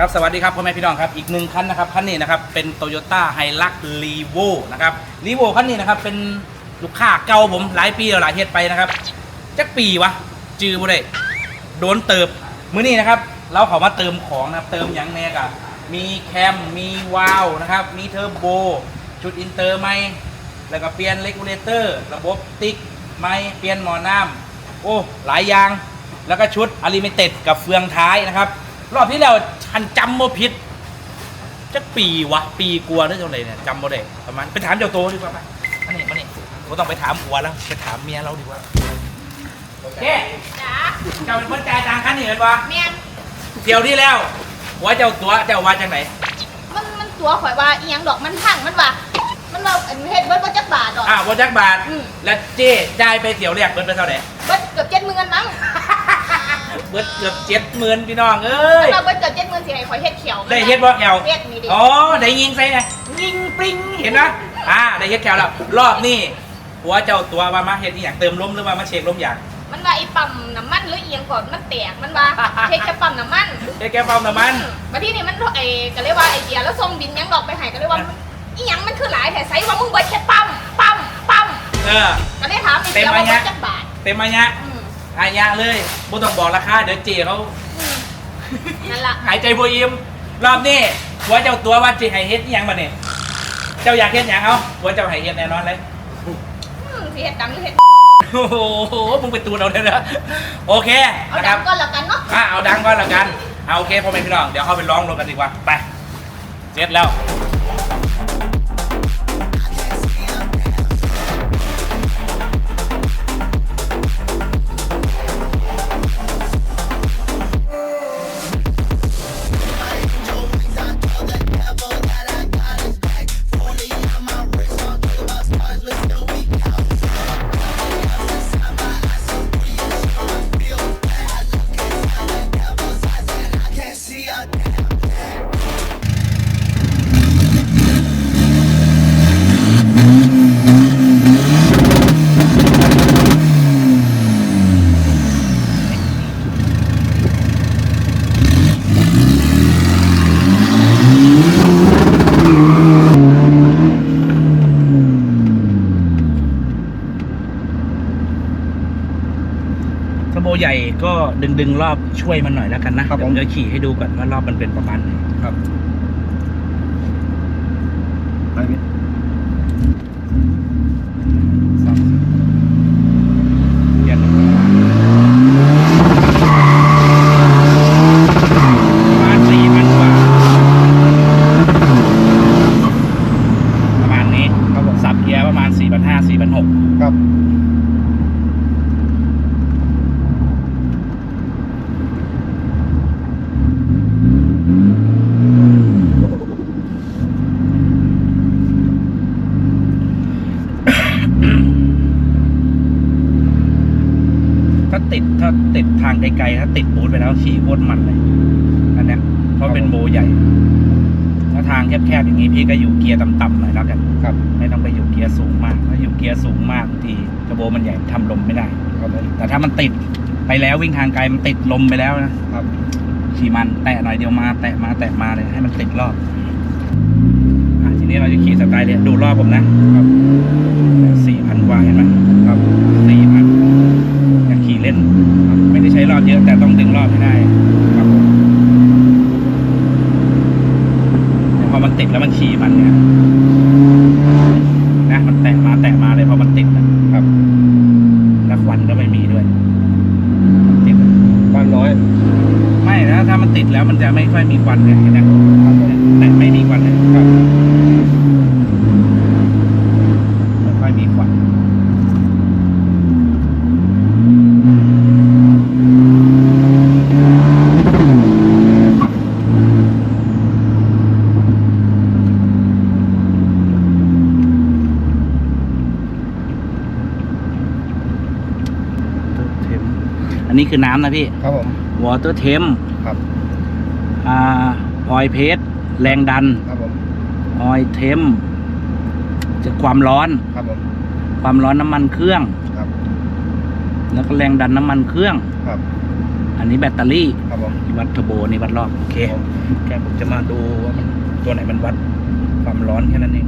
ครับสวัสดีครับพ่อแม่พี่น้องครับอีกหนึ่งคันนะครับคันนี้นะครับเป็น Toyota h i l u x r e v o นะครับ r e v o คันนี้นะครับเป็นลูกค้าเก่าผมหลายปีหลายเฮ็ดไปนะครับจักปีวะจือบ่ได้โดนเติบมื้อนี้นะครับ เราเขามาเติมของนะครับเติมยังแน่กะมีแคมมีวาล์วนะครับ มีเทอร์โบชุดอินเตอร์ใหม่แล้วก็เปลี่ยนเลกูเลเตอร์ระบบติ๊กใหม่เปลี่ยนหมอน้ำโอ้หลายอย่างแล้วก็ชุดอลิเมเต็ดกับเฟืองท้ายนะครับ รอบที่แล้ว ฉันจำบ่ผิดจักปีวะ ปีกลัวหรือเท่าไหร่เนี่ยจำบ่ได้ประมาณไปถามเจ้าโตดีกว่าไหมมานี่มานี่ก็ต้องไปถามผัวแล้วไปถามเมียเราดีกว่าเจ๊จ้าเจ้าเป็นคนจ่ายตังค์คันนี้เห็นปะแม่นเที่ยวที่แล้วหัวเจ้าตัวเจ้าว่าจังไหนมันมันตัวข่อยว่าอีหยังดอกมันพังมันว่ามันว่าอันเฮ็ดเบิดบ่จักบาทดอก อ่าวัจักบาท อืม แล้วเจ๊จ่ายไปเที่ยวแรกเบิดไปเท่าไหร่เบิดเกือบ70,000มั้งเบิดเกือบเจ็ดหมื่นพี่น้องเอ้ยเราเบิดเกือบ70,000สิให้ข่อยเฮ็ดเขียวได้เฮ็ดบ่แอวเฮ็ดนี่ดิอ๋อได้ยิงใส่ไงยิงปริงเห็นไหมอ่าได้เฮ็ดแคลแล้วรอบนี้หัวเจ้าตัวว่ามาเฮ็ดอีหยังเติมลมหรือว่ามาเช็คลมอย่างมันว่าไอ้ปั๊มน้ำมันหรืออีหยังก่อนมันแตกมันว่าเฮ็ดแค่ปั๊มน้ำมันเฮ็ดแค่ปั๊มน้ำมันบัดนี้นี่มันไอ้ก็เลยว่าไอ้เดียแล้วส่งบินหยังดอกไปให้ก็เลยว่าอีหยังมันคือหลายแท้ไสว่ามึงเบิดแค่ปั๊มปั๊มปั๊มเออก็เลยถามไอ้เต็เดีมยไหมว่าเนี่เบิยดจักบาทเต็มมายะ อืมอายะเลยบ่ต้องบอกราคาเดี๋ยวเจเขาอืมนั่นล่ะหายใจบ่อิ่มรอบนี้หัวเจ้าตัวว่าสิให้เฮ็ดอีหยังบัดนี้เจ้าอยากเฮ็ดหยังเอาหัวเจ้าให้เฮ็ดแน่นอนเลย อืมสิเฮ็ดดังหรือเฮ็ดโอ้โหมึงไปตูนเอาเลยนะโอเคเอานะคดัรังบก่อนแล้วกันเนาะอะเอาดังก่อนละกันเอาโอเคพ่อแม่พี่น้องเดี๋ยวเข้าไปร้องรถกันดีกว่าไปเสร็จแล้ว ก็ดึงดึงๆรอบช่วยมันหน่อยแล้วกันนะครับผมเดี๋ยวขี่ให้ดูก่อนว่ารอบมันเป็นประมาณไหนครับ ไปพี่ เปลี่ยนประมาณสี่พันกว่า ประมาณนี้ ครับผม สับเกียร์ประมาณสี่พันห้าสี่พันหก ครับ ถ้าติดถ้า ติดทางไกลๆถ้าติดบูธไปแล้วขี่โคตรมันเลยอันเนี้ยเพราะเป็นโบใหญ่ ถ้าทางแคบๆอย่างนี้พี่ก็อยู่เกียร์ต่ำๆหน่อยแล้วกันครับ ไม่ต้องไปอยู่เกียร์สูงมากถ้าอยู่เกียร์สูงมากบางทีกระโบมันใหญ่ทำลมไม่ได้ ครับผมแต่ถ้ามันติดไปแล้ววิ่งทางไกลมันติดลมไปแล้วนะครับ ขี่มันแตะหน่อยเดียวมา แตะมาแตะมาเลยให้มันติดรอบอะทีนี้เราจะขี่สไตล์เนี่ยดูรอบผมนะครับสี่พันกว่าเห็นไหมครับ สี่พันอยากขี่เล่นครับไม่ได้ใช้รอบ เยอะแต่ต้องดึงรอบให้ได้ครับผมแต่พอมันติดแล้วมันขี่มันเนี่ยนะมันแตะมาแตะมาเลยพอมันติดนะครับ แล้วควันก็ไม่มีด้วยมันติดอะบ้านน้อย ไม่นะถ้ามันติดแล้วมันจะไม่ค่อยมีควันเลยเห็นไหมแต่ไม่มีควันเลยครับ ไม่ค่อยมีควันอั นนี้คือน้ำนะพี่ ครับผม water temp ครับอ่าออยเพสแรงดัน ครับผมออยเทมจะความร้อน ครับผม ความร้อนน้ำมันเครื่อง ครับ แล้วก็แรงดันน้ำมันเครื่อง ครับ อันนี้แบตเตอรี่ครับผมวัดเทอร์โบนี่วัดรอบโอเคแค่ผมจะมาดูว่ามันตัวไหนมันวัดความร้อนแค่นั้นเอง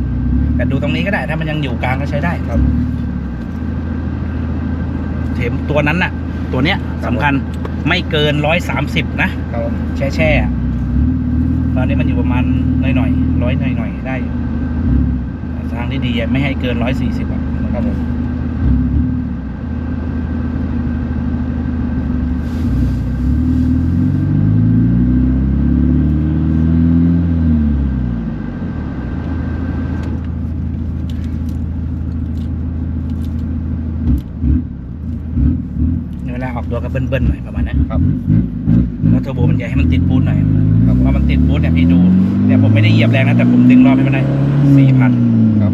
แต่ดูตรงนี้ก็ได้ถ้ามันยังอยู่กลางก็ใช้ได้ครับ เทมตัวนั้นน่ะ ตัวเนี้ยครับสำคัญไม่เกินร้อยสามสิบนะ ครับผมแช่แช่อะตอนนี้มันอยู่ประมาณหน่อยหน่อยร้อยหน่อยหน่อยๆได้อยู่ทางที่ดีอะไม่ให้เกินร้อยสี่สิบอะ ครับผม เวลาออก ตัวก็เบิ้ลๆหน่อยประมาณนั้นครับแล้วเทอร์โบมันใหญ่ให้มันติดบูทหน่อยครับผพอมมันติดบูทเนี่ยพี่ดูเนี่ยผมไม่ได้เหยียบแรงนะแต่ผมดึงรอบให้มันได้สี่พันครับ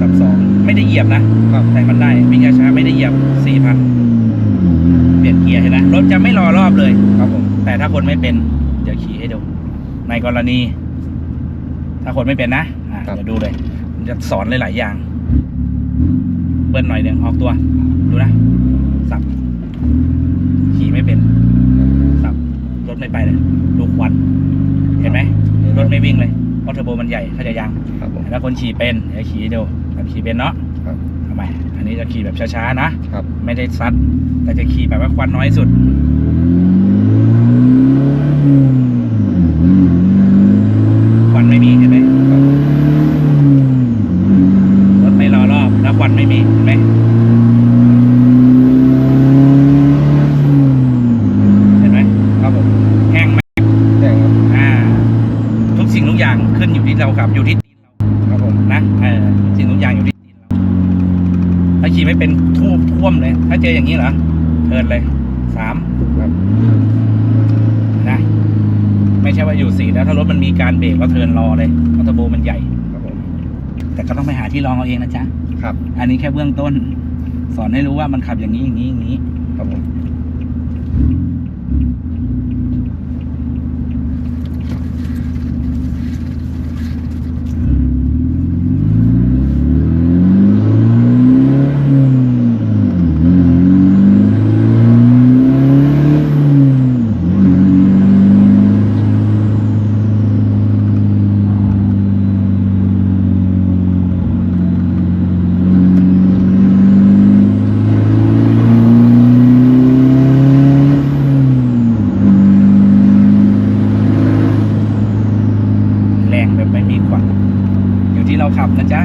สับสองไม่ได้เหยียบนะครับแต่มันได้วิ่งช้าๆไม่ได้เหยียบสี่พันเปลี่ยนเกียร์เห็นไหมรถจะไม่รอรอบเลยครับผมแต่ถ้าคนไม่เป็น เดี๋ยวขี่ให้ดูในกรณี ถ้าคนไม่เป็นนะอะเดี๋ยวดูเลยผมจะสอนหลายๆอย่าง เบิ้ลหน่อยหนึ่งออกตัว ดูนะ สับ ขี่ไม่เป็นสับรถไม่ไปเลยดูควันเห็นไหมรถไม่วิ่งเลยเพราะเทอร์โบมันใหญ่เข้าใจยังครับผมถ้าคนขี่เป็นเดี๋ยวขี่ให้ดูแบบขี่เป็นเนาะครับทำไมอันนี้จะขี่แบบช้าๆนะครับไม่ได้ซัด แต่จะขี่แบบว่าควันน้อยสุด ควันไม่มีเห็นไหม ครับ รถไม่รอรอบ แล้วควันไม่มีเห็นไหมเห็นไหม ครับผม แห้งไหม แจ้งครับ อ่า ทุกสิ่งทุกอย่างขึ้น อยู่ที่เราขับอยู่ที่ตีนเราครับผมนะเออทุกสิ่งทุกอย่างอยู่ที่ตีนเราถ้าขี่ไม่เป็นทูบท่วมเลย ถ้าเจออย่างนี้เหรอเทิร์นเลยสามครับนะไม่ใช่ว่าอยู่สี่แล้วถ้ารถมันมีการเบรกก็เทิร์นรอเลยเพราะเทอร์โบมันใหญ่ครับผมแต่ก็ต้องไปหาที่ลองเอาเองนะจ๊ะครับ อันนี้แค่เบื้องต้น สอนให้รู้ว่ามันขับอย่างนี้อย่างนี้อย่างนี้ครับผม รงแบบไม่มีขวัญอยู่ที่เราขับนะจ๊ะ